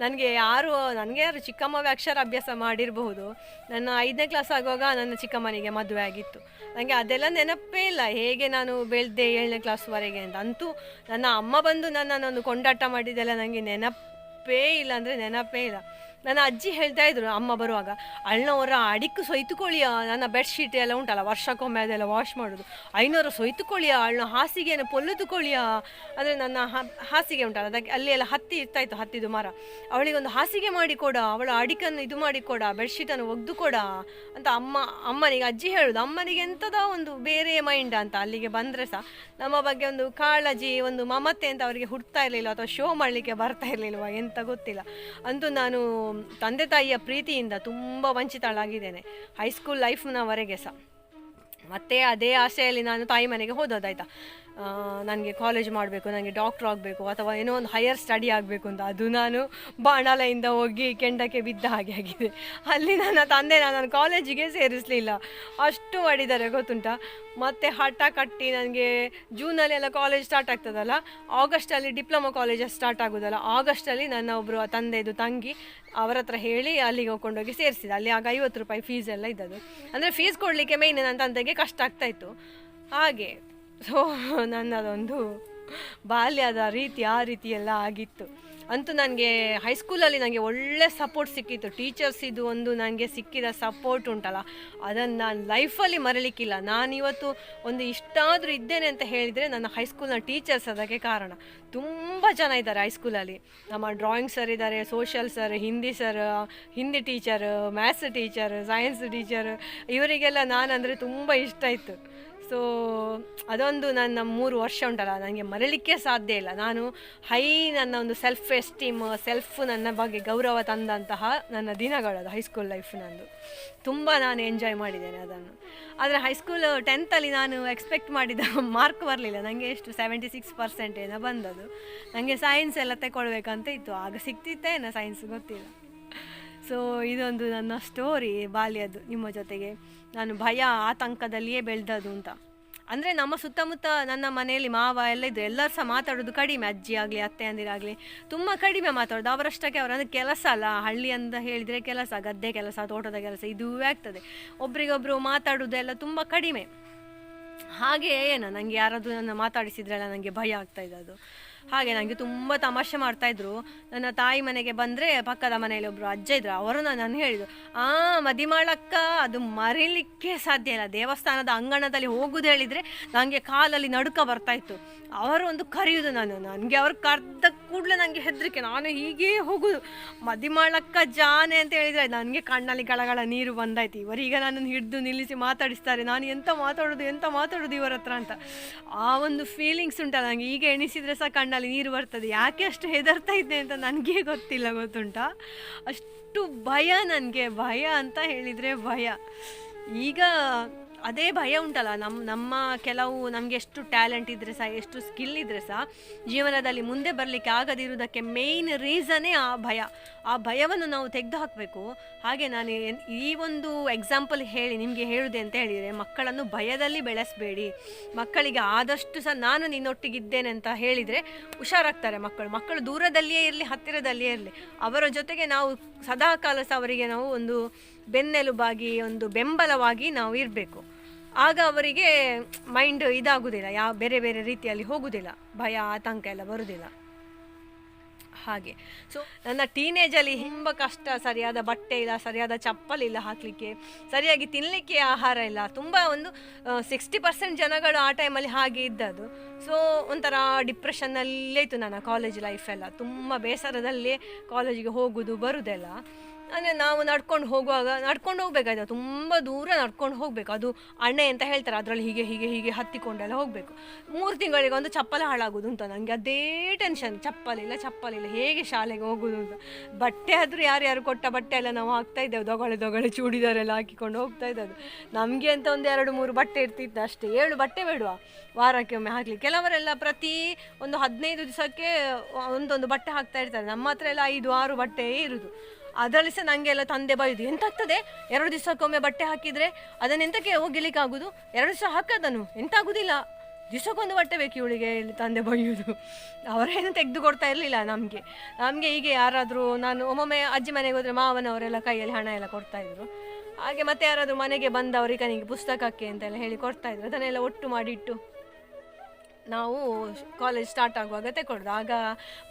ನನಗೆ ಯಾರು ನನಗೆ ಯಾರು ಚಿಕ್ಕಮ್ಮವೇ ಅಕ್ಷರ ಅಭ್ಯಾಸ ಮಾಡಿರಬಹುದು. ನನ್ನ ಐದನೇ ಕ್ಲಾಸ್ ಆಗುವಾಗ ನನ್ನ ಚಿಕ್ಕಮ್ಮನಿಗೆ ಮದುವೆ ಆಗಿತ್ತು. ನನಗೆ ಅದೆಲ್ಲ ನೆನಪೇ ಇಲ್ಲ. ಹೇಗೆ ನಾನು ಬೆಳೆದೆ ಏಳನೇ ಕ್ಲಾಸ್ವರೆಗೆ ಅಂತ. ಅಂತೂ ನನ್ನ ಅಮ್ಮ ಬಂದು ನನ್ನನ್ನು ಕೊಂಡಾಟ ಮಾಡಿದ್ದೆಲ್ಲ ನನಗೆ ನೆನಪೇ ಇಲ್ಲ ಅಂದರೆ ನೆನಪೇ ಇಲ್ಲ. ನನ್ನ ಅಜ್ಜಿ ಹೇಳ್ತಾ ಇದ್ರು, ಅಮ್ಮ ಬರುವಾಗ ಅಣ್ಣವರ ಅಡಿಕ್ಕು ಸೊಯ್ತುಕೊಳ್ಳಿಯ? ನನ್ನ ಬೆಡ್ಶೀಟ್ ಎಲ್ಲ ಉಂಟಲ್ಲ, ವರ್ಷಕ್ಕೊಮ್ಮೆ ಅದೆಲ್ಲ ವಾಶ್ ಮಾಡೋದು. ಐನೂರು ಸೊಯ್ತುಕೊಳ್ಳಿಯ? ಅಣ್ಣ ಹಾಸಿಗೆಯನ್ನು ಪೊಲ್ಲುತುಕೊಳ್ಳಿಯ ಅಂದರೆ ನನ್ನ ಹಾಸಿಗೆ ಉಂಟಲ್ಲ, ಅದಕ್ಕೆ ಅಲ್ಲಿ ಎಲ್ಲ ಹತ್ತಿ ಇರ್ತಾಯಿತ್ತು ಹತ್ತಿದು ಮರ. ಅವಳಿಗೆ ಒಂದು ಹಾಸಿಗೆ ಮಾಡಿ ಕೊಡ, ಅವಳ ಅಡಿಕನ್ನು ಇದು ಮಾಡಿ ಕೊಡ ಬೆಡ್ಶೀಟನ್ನು ಒಗ್ದು ಕೊಡ ಅಂತ ಅಮ್ಮ, ಅಮ್ಮನಿಗೆ, ಅಜ್ಜಿ ಹೇಳೋದು. ಅಮ್ಮನಿಗೆ ಎಂಥದ ಒಂದು ಬೇರೆ ಮೈಂಡ್ ಅಂತ ಅಲ್ಲಿಗೆ ಬಂದರೆ ಸಹ ನಮ್ಮ ಬಗ್ಗೆ ಒಂದು ಕಾಳಜಿ, ಒಂದು ಮಮತೆ ಅಂತ ಅವರಿಗೆ ಹುಡ್ತಾ ಇರಲಿಲ್ಲ ಅಥವಾ ಶೋ ಮಾಡಲಿಕ್ಕೆ ಬರ್ತಾ ಇರಲಿಲ್ವ, ಎಂತ ಗೊತ್ತಿಲ್ಲ. ಅಂತೂ ನಾನು ತಂದೆ ತಾಯಿಯ ಪ್ರೀತಿಯಿಂದ ತುಂಬ ವಂಚಿತಳಾಗಿದ್ದೇನೆ ಹೈಸ್ಕೂಲ್ ಲೈಫ್ನವರೆಗೆ ಸಹ. ಮತ್ತೆ ಅದೇ ಆಸೆಯಲ್ಲಿ ನಾನು ತಾಯಿ ಮನೆಗೆ ಹೋದೋದಾಯ್ತಾ ನನಗೆ ಕಾಲೇಜ್ ಮಾಡಬೇಕು, ನನಗೆ ಡಾಕ್ಟ್ರ್ ಆಗಬೇಕು, ಅಥವಾ ಏನೋ ಒಂದು ಹೈಯರ್ ಸ್ಟಡಿ ಆಗಬೇಕು ಅಂತ. ಅದು ನಾನು ಬಾಣಲೆಯಿಂದ ಹೋಗಿ ಕೆಂಡಕ್ಕೆ ಬಿದ್ದ ಹಾಗೆ ಆಗಿದೆ. ಅಲ್ಲಿ ನನ್ನ ತಂದೆ ನಾನು ಕಾಲೇಜಿಗೆ ಸೇರಿಸಲಿಲ್ಲ. ಅಷ್ಟು ಮಾಡಿದ್ದಾರೆ ಗೊತ್ತುಂಟ? ಮತ್ತು ಹಠ ಕಟ್ಟಿ ನನಗೆ ಜೂನಲ್ಲಿ ಎಲ್ಲ ಕಾಲೇಜ್ ಸ್ಟಾರ್ಟ್ ಆಗ್ತದಲ್ಲ? ಆಗಸ್ಟಲ್ಲಿ ಡಿಪ್ಲೊಮಾ ಕಾಲೇಜಸ್ ಸ್ಟಾರ್ಟ್ ಆಗೋದಲ್ಲ? ಆಗಸ್ಟಲ್ಲಿ ನನ್ನ ಒಬ್ಬರು ತಂದೆದು ತಂಗಿ ಅವರ ಹತ್ರ ಹೇಳಿ ಅಲ್ಲಿಗೆ ಹೋಗ್ಕೊಂಡೋಗಿ ಸೇರಿಸಿದೆ. ಅಲ್ಲಿ ಆಗ ಐವತ್ತು ರೂಪಾಯಿ ಫೀಸ್ ಎಲ್ಲ ಇದ್ದದ್ದು. ಅಂದರೆ ಫೀಸ್ ಕೊಡಲಿಕ್ಕೆ ಮೇಯ್ನ್ ನನ್ನ ತಂದೆಗೆ ಕಷ್ಟ ಆಗ್ತಾಯಿತ್ತು ಹಾಗೆ. ಸೊ, ನನ್ನದೊಂದು ಬಾಲ್ಯದ ರೀತಿ ಆ ರೀತಿ ಎಲ್ಲ ಆಗಿತ್ತು. ಅಂತೂ ನನಗೆ ಹೈಸ್ಕೂಲಲ್ಲಿ ನನಗೆ ಒಳ್ಳೆ ಸಪೋರ್ಟ್ ಸಿಕ್ಕಿತ್ತು. ಟೀಚರ್ಸ್ ಇದು ಒಂದು ನನಗೆ ಸಿಕ್ಕಿದ ಸಪೋರ್ಟ್ ಉಂಟಲ್ಲ. ಅದನ್ನು ನಾನು ಲೈಫಲ್ಲಿ ಮರಲಿಕ್ಕಿಲ್ಲ. ನಾನಿವತ್ತು ಒಂದು ಇಷ್ಟಾದರೂ ಇದ್ದೇನೆ ಅಂತ ಹೇಳಿದರೆ ನನ್ನ ಹೈಸ್ಕೂಲ್ನ ಟೀಚರ್ಸ್ ಅದಕ್ಕೆ ಕಾರಣ. ತುಂಬ ಜನ ಇದ್ದಾರೆ ಹೈಸ್ಕೂಲಲ್ಲಿ ನಮ್ಮ ಡ್ರಾಯಿಂಗ್ ಸರ್ ಇದ್ದಾರೆ social sir Hindi sir Hindi teacher maths teacher science teacher ಇವರಿಗೆಲ್ಲ ನಾನಂದರೆ ತುಂಬ ಇಷ್ಟ ಇತ್ತು. ಸೊ ಅದೊಂದು ನನ್ನ ಮೂರು ವರ್ಷ ಉಂಟಲ್ಲ ನನಗೆ ಮರಲಿಕ್ಕೆ ಸಾಧ್ಯ ಇಲ್ಲ. ನಾನು ಹೈ ನನ್ನ ಒಂದು ಸೆಲ್ಫ್ ಎಸ್ಟೀಮ್ ಸೆಲ್ಫ್ ನನ್ನ ಬಗ್ಗೆ ಗೌರವ ತಂದಂತಹ ನನ್ನ ದಿನಗಳದು ಹೈಸ್ಕೂಲ್ ಲೈಫ್ ನಂದು. ತುಂಬ ನಾನು ಎಂಜಾಯ್ ಮಾಡಿದ್ದೇನೆ ಅದನ್ನು. ಆದರೆ ಹೈಸ್ಕೂಲ್ ಟೆಂತಲ್ಲಿ ನಾನು ಎಕ್ಸ್ಪೆಕ್ಟ್ ಮಾಡಿದ ಮಾರ್ಕ್ ಬರಲಿಲ್ಲ. ನನಗೆ ಎಷ್ಟು? ಸೆವೆಂಟಿ ಸಿಕ್ಸ್ ಪರ್ಸೆಂಟ್ ಏನೋ ಬಂದದು ನನಗೆ ಸೈನ್ಸ್ ಎಲ್ಲ ತಗೊಳ್ಬೇಕಂತ ಇತ್ತು. ಆಗ ಸಿಕ್ತಿತ್ತೇನೋ ಸೈನ್ಸ್ ಗೊತ್ತಿಲ್ಲ. ಸೊ ಇದೊಂದು ನನ್ನ ಸ್ಟೋರಿ ಬಾಲ್ಯದ್ದು, ನಿಮ್ಮ ಜೊತೆಗೆ. ನಾನು ಭಯ, ಆತಂಕದಲ್ಲಿಯೇ ಬೆಳೆದದು ಅಂತ. ಅಂದರೆ ನಮ್ಮ ಸುತ್ತಮುತ್ತ ನನ್ನ ಮನೆಯಲ್ಲಿ ಮಾವ ಎಲ್ಲ ಇದ್ದರು ಎಲ್ಲರೂ ಸಹ ಮಾತಾಡೋದು ಕಡಿಮೆ. ಅಜ್ಜಿ ಆಗಲಿ, ಅತ್ತೆ ಅಂದಿರಾಗಲಿ ತುಂಬ ಕಡಿಮೆ ಮಾತಾಡೋದು. ಅವರಷ್ಟಕ್ಕೆ ಅವರ ಕೆಲಸ ಅಲ್ಲ. ಹಳ್ಳಿ ಅಂತ ಹೇಳಿದರೆ ಕೆಲಸ, ಗದ್ದೆ ಕೆಲಸ, ತೋಟದ ಕೆಲಸ ಇದುವೇ ಆಗ್ತದೆ. ಮಾತಾಡೋದು ಮಾತಾಡೋದೆಲ್ಲ ತುಂಬ ಕಡಿಮೆ. ಹಾಗೆ ಏನು ನನಗೆ ಯಾರಾದರೂ ನನ್ನ ಮಾತಾಡಿಸಿದ್ರೆಲ್ಲ ನನಗೆ ಭಯ ಆಗ್ತಾ ಇದ್ದದ್ದು. ಹಾಗೆ ನನಗೆ ತುಂಬ ತಮಾಷೆ ಮಾಡ್ತಾಯಿದ್ರು ನನ್ನ ತಾಯಿ ಮನೆಗೆ ಬಂದರೆ ಪಕ್ಕದ ಮನೆಯಲ್ಲಿ ಒಬ್ಬರು ಅಜ್ಜ ಇದ್ರು. ಅವರು ನಾನು ಹೇಳಿದರು, ಆ, ಮದಿಮಾಳಕ್ಕ, ಅದು ಮರಿಲಿಕ್ಕೆ ಸಾಧ್ಯ ಇಲ್ಲ. ದೇವಸ್ಥಾನದ ಅಂಗಣದಲ್ಲಿ ಹೋಗುದು ಹೇಳಿದರೆ ನನಗೆ ಕಾಲಲ್ಲಿ ನಡುಕ ಬರ್ತಾಯಿತ್ತು ಅವರು ಒಂದು ಕರೆಯುವುದು ನಾನು. ನನಗೆ ಅವರು ಕರೆದ ಕೂಡಲೇ ನನಗೆ ಹೆದರಿಕೆ. ನಾನು ಹೀಗೆ ಹೋಗುದು. ಮದಿಮಾಳಕ್ಕ ಜಾನೆ ಅಂತ ಹೇಳಿದರೆ ನನಗೆ ಕಣ್ಣಲ್ಲಿ ಗಳಗಳ ನೀರು ಬಂದಾಯ್ತು. ಇವರೀಗ ನನ್ನನ್ನು ಹಿಡಿದು ನಿಲ್ಲಿಸಿ ಮಾತಾಡಿಸ್ತಾರೆ. ನಾನು ಎಂತ ಮಾತಾಡೋದು ಎಂತ ಮಾತಾಡೋದು ಇವರ ಹತ್ರ ಅಂತ. ಆ ಒಂದು ಫೀಲಿಂಗ್ಸ್ ಉಂಟಲ್ಲ ನನಗೆ ಈಗ ಎಣಿಸಿದರೆ ಸಹ ಕಣ್ಣಲ್ಲಿ ನೀರು ಬರ್ತದೆ. ಯಾಕೆ ಅಷ್ಟು ಹೆದರ್ತಾ ಇದ್ದೆ ಅಂತ ನನಗೆ ಗೊತ್ತಿಲ್ಲ, ಗೊತ್ತುಂಟ? ಅಷ್ಟು ಭಯ ನನಗೆ, ಭಯ ಅಂತ ಹೇಳಿದರೆ ಭಯ. ಈಗ ಅದೇ ಭಯ ಉಂಟಲ್ಲ ನಮ್ಮ ನಮ್ಮ ಕೆಲವು ನಮಗೆ ಎಷ್ಟು ಟ್ಯಾಲೆಂಟ್ ಇದ್ದರೆ ಸಹ, ಎಷ್ಟು ಸ್ಕಿಲ್ ಇದ್ದರೆ ಸಹ, ಜೀವನದಲ್ಲಿ ಮುಂದೆ ಬರಲಿಕ್ಕೆ ಆಗದಿರುವುದಕ್ಕೆ ಮೇಯ್ನ್ ರೀಸನ್ನೇ ಆ ಭಯ. ಆ ಭಯವನ್ನು ನಾವು ತೆಗೆದು ಹಾಕಬೇಕು ಹಾಗೆ ನಾನು ಈ ಒಂದು ಎಕ್ಸಾಂಪಲ್ ಹೇಳಿ, ನಿಮಗೆ ಹೇಳುದೆ ಅಂತ ಹೇಳಿದರೆ, ಮಕ್ಕಳನ್ನು ಭಯದಲ್ಲಿ ಬೆಳೆಸಬೇಡಿ. ಮಕ್ಕಳಿಗೆ ಆದಷ್ಟು ಸಹ ನಾನು ನಿನ್ನೊಟ್ಟಿಗಿದ್ದೇನೆ ಅಂತ ಹೇಳಿದರೆ ಹುಷಾರಾಗ್ತಾರೆ ಮಕ್ಕಳು. ಮಕ್ಕಳು ದೂರದಲ್ಲಿಯೇ ಇರಲಿ, ಹತ್ತಿರದಲ್ಲಿಯೇ ಇರಲಿ. ಅವರ ಜೊತೆಗೆ ನಾವು ಸದಾಕಾಲ ಸಹ ಅವರಿಗೆ ನಾವು ಒಂದು ಬೆನ್ನೆಲುಬಾಗಿ, ಒಂದು ಬೆಂಬಲವಾಗಿ ನಾವು ಇರಬೇಕು. ಆಗ ಅವರಿಗೆ ಮೈಂಡ್ ಇದಾಗುವುದಿಲ್ಲ ಯಾವ ಬೇರೆ ಬೇರೆ ರೀತಿಯಲ್ಲಿ ಹೋಗುವುದಿಲ್ಲ ಭಯ, ಆತಂಕ ಎಲ್ಲ ಬರುವುದಿಲ್ಲ ಹಾಗೆ. ಸೊ ನನ್ನ ಟೀನೇಜಲ್ಲಿ ತುಂಬ ಕಷ್ಟ, ಸರಿಯಾದ ಬಟ್ಟೆ ಇಲ್ಲ, ಸರಿಯಾದ ಚಪ್ಪಲಿ ಇಲ್ಲ ಹಾಕಲಿಕ್ಕೆ, ಸರಿಯಾಗಿ ತಿನ್ನಲಿಕ್ಕೆ ಆಹಾರ ಇಲ್ಲ. ತುಂಬ ಒಂದು ಸಿಕ್ಸ್ಟಿ ಪರ್ಸೆಂಟ್ ಜನಗಳು ಆ ಟೈಮಲ್ಲಿ ಹಾಗೆ ಇದ್ದದ್ದು. ಸೊ ಒಂಥರ ಡಿಪ್ರೆಷನ್ನಲ್ಲೇ ಇತ್ತು ನನ್ನ ಕಾಲೇಜ್ ಲೈಫೆಲ್ಲ ತುಂಬ ಬೇಸರದಲ್ಲೇ ಕಾಲೇಜಿಗೆ ಹೋಗುವುದು ಬರುವುದೆಲ್ಲ ಅಂದರೆ ನಾವು ನಡ್ಕೊಂಡು ಹೋಗುವಾಗ, ನಡ್ಕೊಂಡು ಹೋಗ್ಬೇಕಾಯ್ತು. ತುಂಬ ದೂರ ನಡ್ಕೊಂಡು ಹೋಗಬೇಕು. ಅದು ಅಣ್ಣೆ ಅಂತ ಹೇಳ್ತಾರೆ, ಅದರಲ್ಲಿ ಹೀಗೆ ಹೀಗೆ ಹೀಗೆ ಹತ್ತಿಕೊಂಡೆಲ್ಲ ಹೋಗಬೇಕು. ಮೂರು ತಿಂಗಳಿಗೆ ಒಂದು ಚಪ್ಪಲ ಹಾಳಾಗೋದು ಅಂತ ನನಗೆ ಅದೇ ಟೆನ್ಷನ್ ಚಪ್ಪಲಿಲ್ಲ ಚಪ್ಪಲಿಲ್ಲ ಹೇಗೆ ಶಾಲೆಗೆ ಹೋಗೋದು ಅಂತ. ಬಟ್ಟೆ ಆದರೂ ಯಾರ್ಯಾರು ಕೊಟ್ಟ ಬಟ್ಟೆ ಎಲ್ಲ ನಾವು ಹಾಕ್ತಾ ಇದ್ದೇವೆ. ದೊಗಳೆ ದೊಗಳೆ ಚೂಡಿದಾರೆಲ್ಲ ಹಾಕಿಕೊಂಡು ಹೋಗ್ತಾ ಇದ್ದದ್ದು. ನಮಗೆ ಅಂತ ಒಂದು ಎರಡು, ಮೂರು ಬಟ್ಟೆ ಇರ್ತಿತ್ತು ಅಷ್ಟೇ. ಏಳು ಬಟ್ಟೆ ಬೇಡುವ? ವಾರಕ್ಕೆ ಒಮ್ಮೆ ಹಾಕಲಿ ಕೆಲವರೆಲ್ಲ ಪ್ರತಿ ಒಂದು ಹದಿನೈದು ದಿವಸಕ್ಕೆ ಒಂದೊಂದು ಬಟ್ಟೆ ಹಾಕ್ತಾ ಇರ್ತಾರೆ. ನಮ್ಮ ಹತ್ರ ಎಲ್ಲ ಐದು, ಆರು ಬಟ್ಟೆ ಇರುದು. ಅದರಲ್ಲಿ ಸಹ ನನಗೆಲ್ಲ ತಂದೆ ಬೈದು ಎಂತಾಗ್ತದೆ? ಎರಡು ದಿವಸಕ್ಕೊಮ್ಮೆ ಬಟ್ಟೆ ಹಾಕಿದರೆ ಅದನ್ನೆಂತಕ್ಕೆ ಒಗಿಲಿಕ್ಕೆ ಆಗುದು ಎರಡು ದಿವಸ ಹಾಕದನು. ಎಂತಾಗುದಿಲ್ಲ. ದಿವಸಕ್ಕೊಂದು ಬಟ್ಟೆ ಬೇಕು ಇವಳಿಗೆ ತಂದೆ ಬೈಯುವುದು ಅವರೇನು ತೆಗೆದು ಕೊಡ್ತಾ ಇರಲಿಲ್ಲ ನಮಗೆ. ನಮಗೆ ಹೀಗೆ ಯಾರಾದರೂ ನಾನು ಒಮ್ಮೊಮ್ಮೆ ಅಜ್ಜಿ ಮನೆಗೆ ಹೋದರೆ ಮಾವನವರೆಲ್ಲ ಕೈಯಲ್ಲಿ ಹಣ ಎಲ್ಲ ಕೊಡ್ತಾ ಇದ್ರು. ಹಾಗೆ ಮತ್ತೆ ಯಾರಾದರೂ ಮನೆಗೆ ಬಂದವರಿಗೆ ನನಗೆ ಪುಸ್ತಕಕ್ಕೆ ಅಂತೆಲ್ಲ ಹೇಳಿ ಕೊಡ್ತಾ ಇದ್ರು. ಅದನ್ನೆಲ್ಲ ಒಟ್ಟು ಮಾಡಿಟ್ಟು ನಾವು ಕಾಲೇಜ್ ಸ್ಟಾರ್ಟ್ ಆಗುವಾಗ ತಗೊಳ್ದು ಆಗ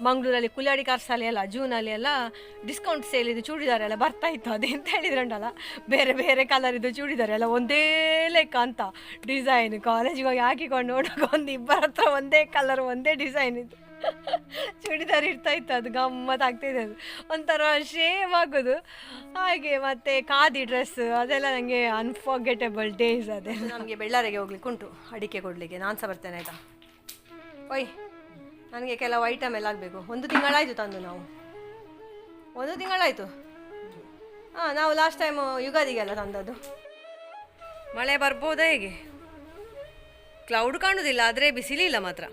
ಮಂಗಳೂರಲ್ಲಿ ಕುಲ್ಯಾಡಿ ಕಾರ್ಸಾಲೆ ಎಲ್ಲ ಜೂನಲ್ಲಿ ಎಲ್ಲ ಡಿಸ್ಕೌಂಟ್ ಸೇಲ್ ಇದು ಚೂಡಿದಾರ ಎಲ್ಲ ಬರ್ತಾ ಇತ್ತು. ಅದೆಂತ ಹೇಳಿದ್ರಂಟಲ್ಲ ಬೇರೆ ಬೇರೆ ಕಲರ್ ಇದು ಚೂಡಿದಾರ ಎಲ್ಲ ಒಂದೇ ಲೆಕ್ಕ ಅಂತ. ಡಿಸೈನ್ ಕಾಲೇಜಿಗೆ ಹೋಗಿ ಹಾಕಿಕೊಂಡು ನೋಡೋಕೆ ಒಂದು ಇಬ್ಬರ ಹತ್ರ ಒಂದೇ ಕಲರ್ ಒಂದೇ ಡಿಸೈನ್ ಇತ್ತು ಚೂಡಿದಾರ್ ಇರ್ತಾ ಇತ್ತು. ಅದು ಗಮ್ಮತ್ ಆಗ್ತಿದೆ ಅದು. ಒಂಥರ ಶೇಮ್ ಆಗೋದು. ಹಾಗೆ ಮತ್ತೆ ಖಾದಿ ಡ್ರೆಸ್ ಅದೆಲ್ಲ ನನಗೆ ಅನ್ಫಾರ್ಗೆಟೇಬಲ್ ಡೇಸ್ ಅದೇ ನಮಗೆ ಬೆಳ್ಳಾರಿಗೆ ಹೋಗ್ಲಿಕ್ಕೆ ಉಂಟು. ಅಡಿಕೆ ಕೊಡಲಿಕ್ಕೆ. ನಾನು ಸಹ ಬರ್ತೇನೆ, ಆಯಿತಾ? ಒಯ್ ನನಗೆ ಕೆಲವು ಐಟಮ್ ಎಲ್ಲ ಆಗಬೇಕು. ಒಂದು ತಿಂಗಳಾಯಿತು ತಂದು ನಾವು. ಒಂದು ತಿಂಗಳಾಯಿತು. ಹಾಂ, ನಾವು ಲಾಸ್ಟ್ ಟೈಮು ಯುಗಾದಿಗೆಲ್ಲ ತಂದದ್ದು. ಮಳೆ ಬರ್ಬೋದಾ ಹೇಗೆ? ಕ್ಲೌಡ್ ಕಾಣುವುದಿಲ್ಲ ಆದರೆ ಬಿಸಿಲಿಲ್ಲ ಮಾತ್ರ.